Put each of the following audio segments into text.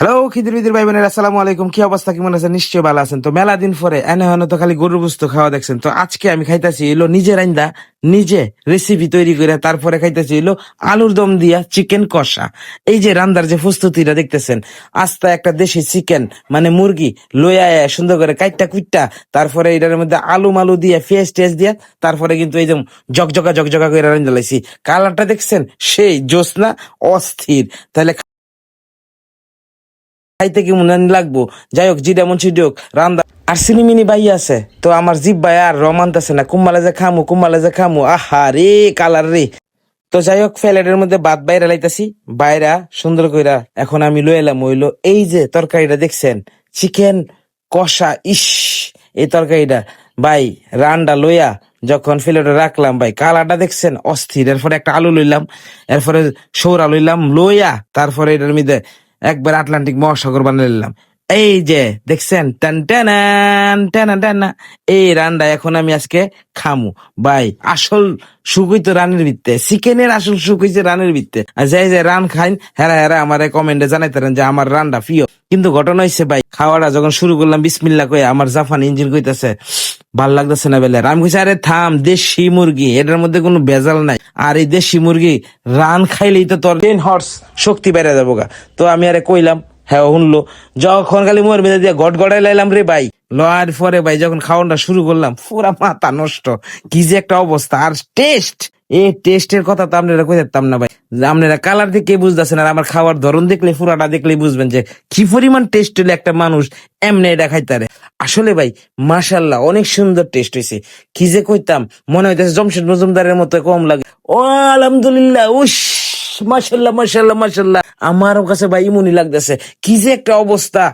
Hello Khidr বিদির ভাই বোনের আসসালামু আলাইকুম। কি অবস্থা? কেমন আছেন? নিশ্চয়ই ভালো আছেন। তো মেলা দিন পরে, এনে হনে তো খালি গরুর বুঝতো খাওয়া দেখছেন। তো আজকে আমি খাইতেছি এলো নিজে রান্দা নিজে রেসিপি তৈরি করে, তারপরে খাইতেছি এলো আলুর দম দিয়া চিকেন কষা। এই যে রান্দার যে প্রস্তুতিটা দেখতেছেন, আস্তা একটা দেশি চিকেন মানে মুরগি, লইয়া সুন্দর করে কাইটটা কুইটটা, তারপরে এটার মধ্যে আলু মালু দিয়ে ফেস টেস্ট দিয়া, তারপরে কিন্তু এই যে জকজকা জকজকা করে রান্না লাইছি। কালারটা দেখছেন? সেই জোসনা অস্থির। তাহলে খাইতে কি মনে লাগবো? যাই হোক জিডা মন সিডি হোক, রান্দা। আর সিনিমিনি বাই আছে, তো আমার জিপ ভাই আর রমান্ত আছে না, কুম্বালে যে খামু, কুম্বালে যে খামু। আহা রে, কালার রে। তো যাই হোক ফ্যালেটের মধ্যে ভাত বাইরে লাইতাছি, বাইরা সুন্দর কইরা এখন আমি লই এলাম হইল এই যে তরকারিটা দেখছেন, চিকেন কষা, ইস, এই তরকারিটা। ভাই, রান্ডা লইয়া যখন ফেলেটে রাখলাম, ভাই, কালারটা দেখছেন, অস্থির। এরপরে একটা আলু লইলাম, এরপরে সৌরা লইলাম, লইয়া তারপরে এটার মধ্যে একবার আটলান্টিক মহাসাগর বানিয়ে নিলাম। এই যে, দেখছেন? টান, টানান, টানা টানা। এই রান্না এখন আমি আজকে খামু। ভাই, আসল সুখ হইতো রানের ভিত্তে। চিকেনের আসল সুখ হইছে রানের ভিত্তে। আর যাই যে রান খাইন, হেরা হেরা আমার কমেন্টে জানাইতারেন যে আমার রান্না প্রিয়। কিন্তু ঘটনা হয়েছে ভাই, খাওয়াটা যখন শুরু করলাম বিসমিল্লা কয়ে আমার জাফান ইঞ্জিন কইতাছে ভালো লাগতেছে না বেলে আমি কইছি, আরে থাম, দেশি মুরগি, এটার মধ্যে কোনো ভেজাল নাই। আর এই দেশি মুরগি রান খাইলেই তো তোর টেন হর্স শক্তি বেড়ে যাব গা। তো আমি আরে কইলাম হ্যাঁ শুনলো, যখন খালি মোর মেঝে দিয়ে গট গড়াই লাইলাম রে ভাই লওয়ার পরে ভাই যখন খাওয়ানটা শুরু করলাম, পুরা মাথা নষ্ট, কি যে একটা অবস্থা। আর টেস্ট এই টেস্টের কথা তো আপনারা কই না ভাই। আপনারা কালার দেখে বুঝতেছেন? আর আমার খাওয়ার ধরন দেখলে, পুরাটা দেখলেই বুঝবেন যে কি পরিমাণ টেস্ট হলে একটা মানুষ এমনি এটা খাইতারে। আসলে ভাই মাশাল্লাহ অনেক সুন্দর টেস্ট হয়েছে কি যে কইতাম, মনে হইতেছে জমশেদ মজুমদারের মতো কম লাগে। ও, আলহামদুলিল্লাহ, উস মাশাল্লাহ মাশাল্লাহ মাশাল্লাহ আমার কাছে ভাই ইমুনি লাগতেছে। কি যে একটা অবস্থা।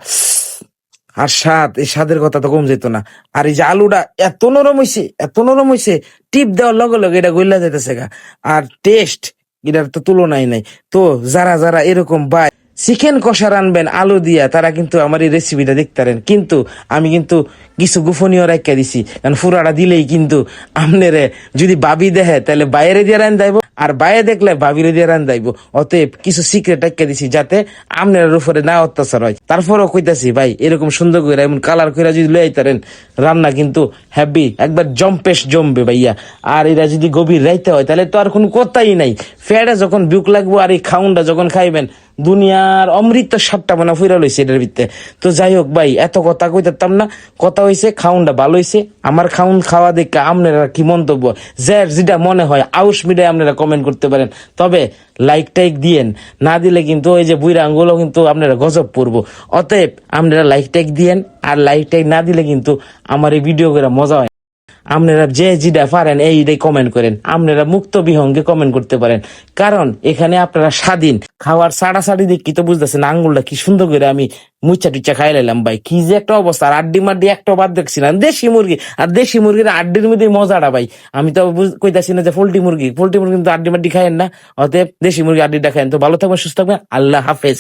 আর স্বাদ, এই স্বাদের কথা তো কম যেত না। আর এই যে আলুটা এত নরম হইছে, এত নরম হইছে, টিপ দেওয়ার লগে লগে এটা গইলা যাইতেছে গা। আর টেস্ট এটার তো তুলনাই নাই। তো যারা যারা এরকম বাই চিকেন কষা রানবেন, আলু দিয়া, তারা কিন্তু আমার এই রেসিপিটা দেখতে পারেন কিন্তু আমি কিন্তু কিছু গোপনীয় রাখা দিছি। কারণ ফুরাটা দিলেই কিন্তু আমনেরে যদি বাবি দেহে তাহলে বাইরে দিয়ে রান দাইব আর বাইরে দেখলে বাবিরে দিয়ে রান দাইব অতএব কিছু সিক্রেট রাখা দিছি যাতে আমনের উপরে না অত্যাচার হয়। তারপরও কইতাছি, ভাই, এরকম সুন্দর করে এমন কালার করে যদি লই আইতারেন, রান্না কিন্তু হ্যাপি একবার জম্পেশ জমবে ভাইয়া। আর এরা যদি গভীর রাইতে হয়, তাহলে তো আর কোনো কথাই নাই। ফ্যাটে যখন বিউক লাগবো আর এই খাউনটা যখন খাইবেন, দুনিয়ার অমৃত সাপটা মানে ফুরা লইছে এটার ভিতরে তো যাই হোক ভাই, এত কথা কইতাম না। কথা হইছে খাউনটা ভালো হয়েছে আমার খাউন খাওয়া দেখে আপনারা কি মন্তব্য? যার যেটা মনে হয় আউস মিডিয়ায় আপনারা কমেন্ট করতে পারেন। তবে লাইক টাইক দিয়েন। না দিলে কিন্তু ওই যে বুইরা আঙ্গুলো কিন্তু আপনারা গজব পড়ব। অতএব আপনারা লাইক টাইক দিয়েন। আর লাইক টাইক না দিলে কিন্তু আমার এই ভিডিও করে মজা হয় আপনারা যে যেটা পারেন এইটাই কমেন্ট করেন। আপনারা মুক্ত বিহঙ্গে কমেন্ট করতে পারেন। কারণ, এখানে আপনারা স্বাধীন। খাওয়ার সাড়া সাড়ি দেখি তো বুঝতেছেন আঙ্গুলটা কি সুন্দর করে আমি মুচ্ছা টুচ্ছা খাই লাইলাম ভাই। কি যে একটা অবস্থা। আর আড্ডি মাড্ডি একটা বাদ দেখছিলাম দেশি মুরগি। আর দেশি মুরগির আড্ডির মধ্যে মজাটা, ভাই। আমি তো কইতাছি না যে পোল্ট্রি মুরগি। পোল্ট্রি মুরগি কিন্তু আড্ডি মাড্ডি খায়েন না। অতএব দেশি মুরগি আড্ডিটা খায়েন তো ভালো থাকবেন, সুস্থ থাকবেন। আল্লাহ হাফেজ।